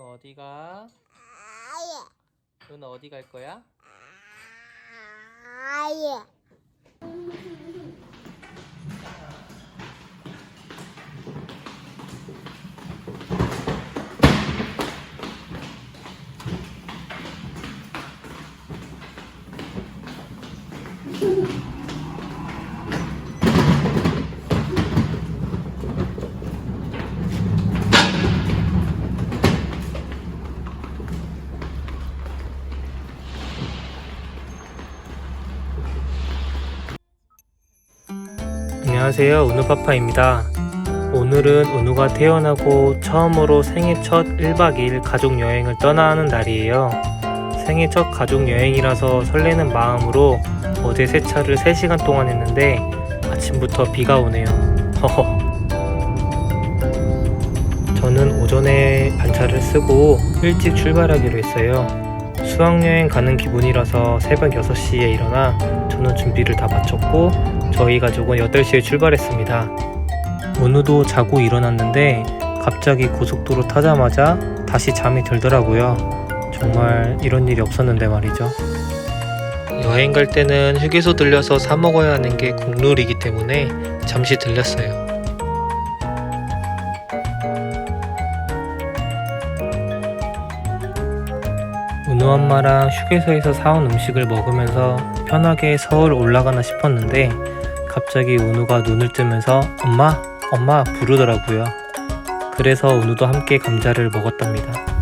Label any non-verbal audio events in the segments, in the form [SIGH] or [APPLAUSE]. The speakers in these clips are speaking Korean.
은우 어디가? 아예. 은우 어디 갈 거야? 아예. [LAUGHS] 안녕하세요. 은우파파입니다. 오늘은 은우가 태어나고 처음으로 생애 첫 1박 2일 가족 여행을 떠나는 날이에요. 생애 첫 가족 여행이라서 설레는 마음으로 어제 세차를 3시간 동안 했는데 아침부터 비가 오네요. 허허. 저는 오전에 반차를 쓰고 일찍 출발하기로 했어요. 수학여행 가는 기분이라서 새벽 6시에 일어나 저는 준비를 다 마쳤고 저희 가족은 8시에 출발했습니다. 은우도 자고 일어났는데 갑자기 고속도로 타자마자 다시 잠이 들더라고요. 정말 이런 일이 없었는데 말이죠. 여행 갈 때는 휴게소 들려서 사 먹어야 하는 게 국룰이기 때문에 잠시 들렸어요. 은우 엄마랑 휴게소에서 사온 음식을 먹으면서 편하게 서울 올라가나 싶었는데 갑자기 은우가 눈을 뜨면서 엄마, 엄마 부르더라고요. 그래서 은우도 함께 감자를 먹었답니다.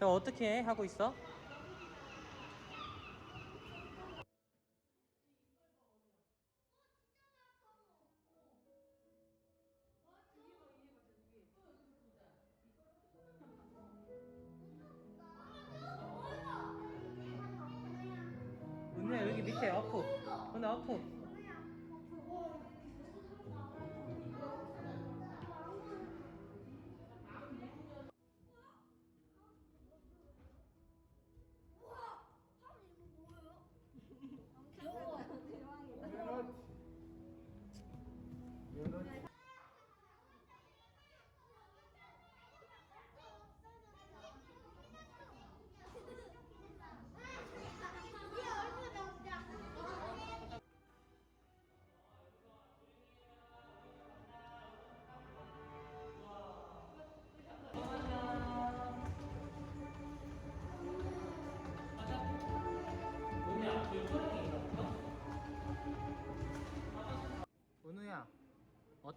저 어떻게 해? 하고 있어? 은우야 여기 밑에 어프 은우 어프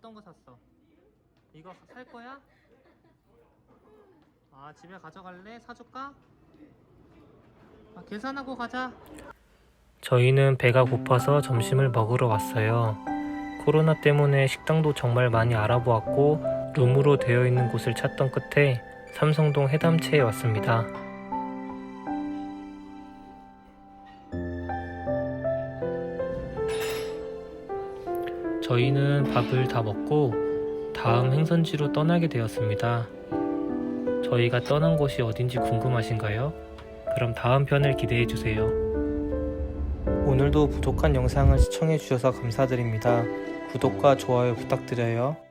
어떤 거 샀어? 이거 살 거야? 아 집에 가져갈래? 사줄까? 아, 계산하고 가자. 저희는 배가 고파서 점심을 먹으러 왔어요. 코로나 때문에 식당도 정말 많이 알아보았고 룸으로 되어 있는 곳을 찾던 끝에 삼성동 해담채에 왔습니다. 저희는 밥을 다 먹고 다음 행선지로 떠나게 되었습니다. 저희가 떠난 곳이 어딘지 궁금하신가요? 그럼 다음 편을 기대해 주세요. 오늘도 부족한 영상을 시청해 주셔서 감사드립니다. 구독과 좋아요 부탁드려요.